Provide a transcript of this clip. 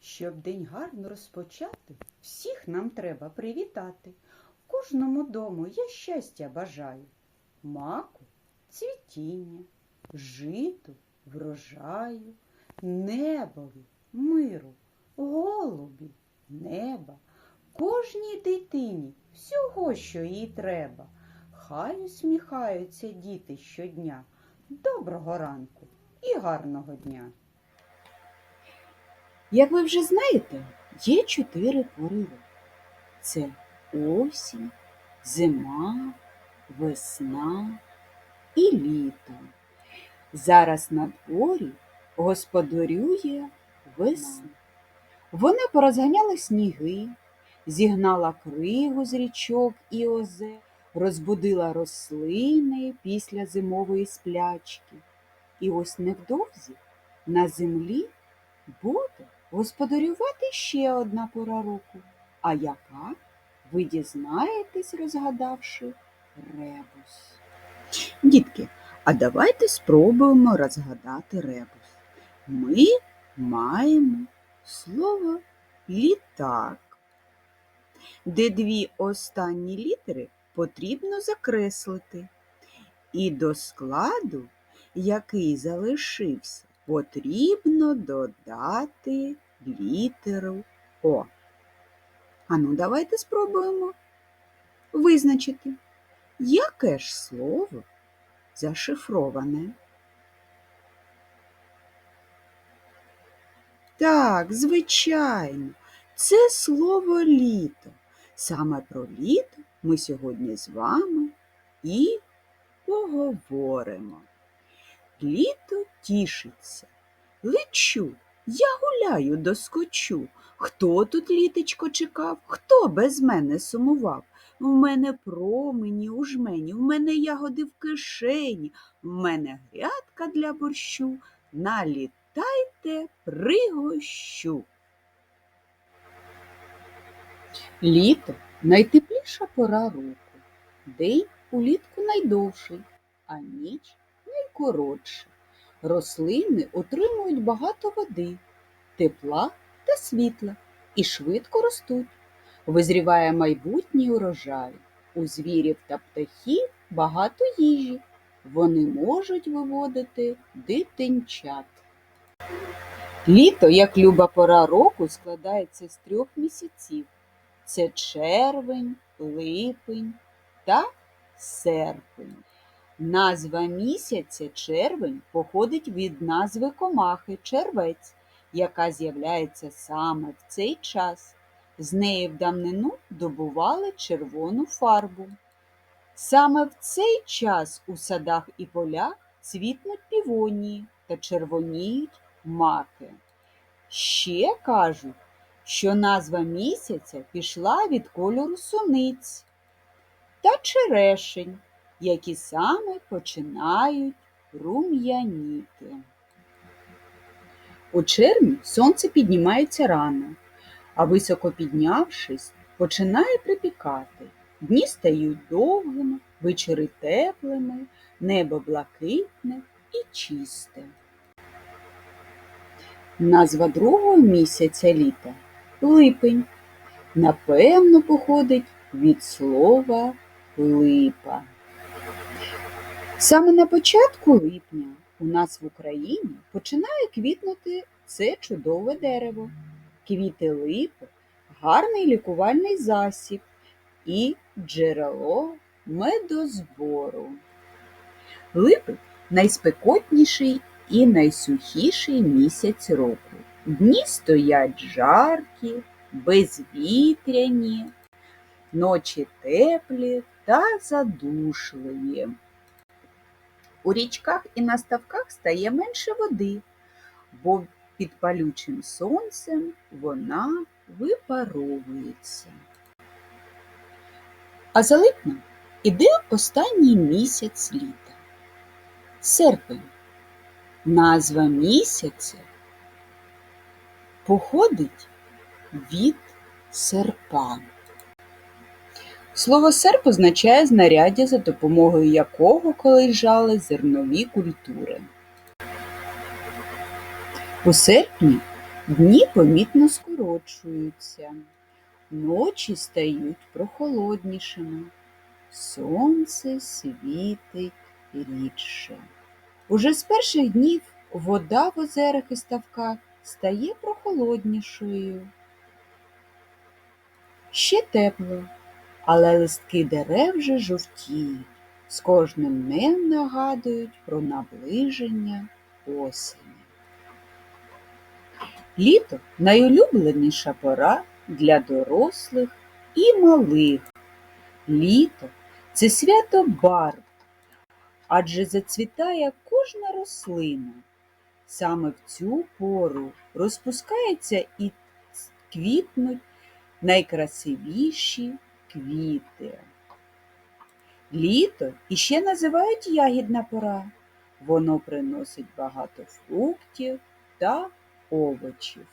Щоб день гарно розпочати, всіх нам треба привітати. Кожному дому я щастя бажаю. Маку цвітіння, житу, врожаю, небові, миру, голубі, неба, кожній дитині всього, що їй треба. Хай усміхаються діти щодня. Доброго ранку і гарного дня! Як ви вже знаєте, є чотири пори року. Це осінь, зима, весна і літо. Зараз на дворі господарює весна. Вона порозганяла сніги, зігнала кригу з річок і озер, розбудила рослини після зимової сплячки. І ось невдовзі на землі буде господарювати ще одна пора року. А яка? Ви дізнаєтесь, розгадавши ребус. Дітки, а давайте спробуємо розгадати ребус. Ми маємо слово літак, де дві останні літери потрібно закреслити. І до складу, який залишився, потрібно додати літеру О. Ану, давайте спробуємо визначити, яке ж слово зашифроване. Так, звичайно, це слово літо. Саме про літо ми сьогодні з вами і поговоримо. Літо тішиться. Лечу, я гуляю доскочу. Хто тут літечко чекав, хто без мене сумував? В мене промені у жмені, в мене ягоди в кишені, в мене грядка для борщу. Налітайте пригощу. Літо найтепліша пора року. День улітку найдовший, а ніч найкоротша. Рослини отримують багато води, тепла та світла і швидко ростуть. Визріває майбутній урожай. У звірів та птахів багато їжі. Вони можуть виводити дитинчат. Літо, як люба пора року, складається з трьох місяців. Це червень, липень та серпень. Назва місяця червень походить від назви комахи червець, яка з'являється саме в цей час. З неї в давнину добували червону фарбу. Саме в цей час у садах і полях цвітнуть півонії та червоніють маки. Ще кажуть, що назва місяця пішла від кольору суниць та черешень, які саме починають рум'яніти. У червні сонце піднімається рано, а високо піднявшись, починає припікати. Дні стають довгими, вечори теплими, небо блакитне і чисте. Назва другого місяця літа липень. Напевно, походить від слова липа. Саме на початку липня у нас в Україні починає квітнути це чудове дерево. Квіти липи гарний лікувальний засіб і джерело медозбору. Липи найспекотніший і найсухіший місяць року. Дні стоять жаркі, безвітряні, ночі теплі та задушливі. У річках і на ставках стає менше води, бо під палючим сонцем вона випаровується. А за липнем іде останній місяць літа серпень. Назва місяця походить від серпа. Слово серп означає знаряддя, за допомогою якого колись жали зернові культури. У серпні Дні помітно скорочуються, ночі стають прохолоднішими, сонце світить рідше. Уже з перших днів вода в озерах і ставках стає прохолоднішою. Ще тепло, але листки дерев вже жовтіють, з кожним днем нагадують про наближення осені. Літо найулюбленіша пора для дорослих і малих. Літо це свято барв, адже зацвітає кожна рослина. Саме в цю пору розпускаються і квітнуть найкрасивіші квіти. Літо іще називають ягідна пора. Воно приносить багато фруктів та овочів.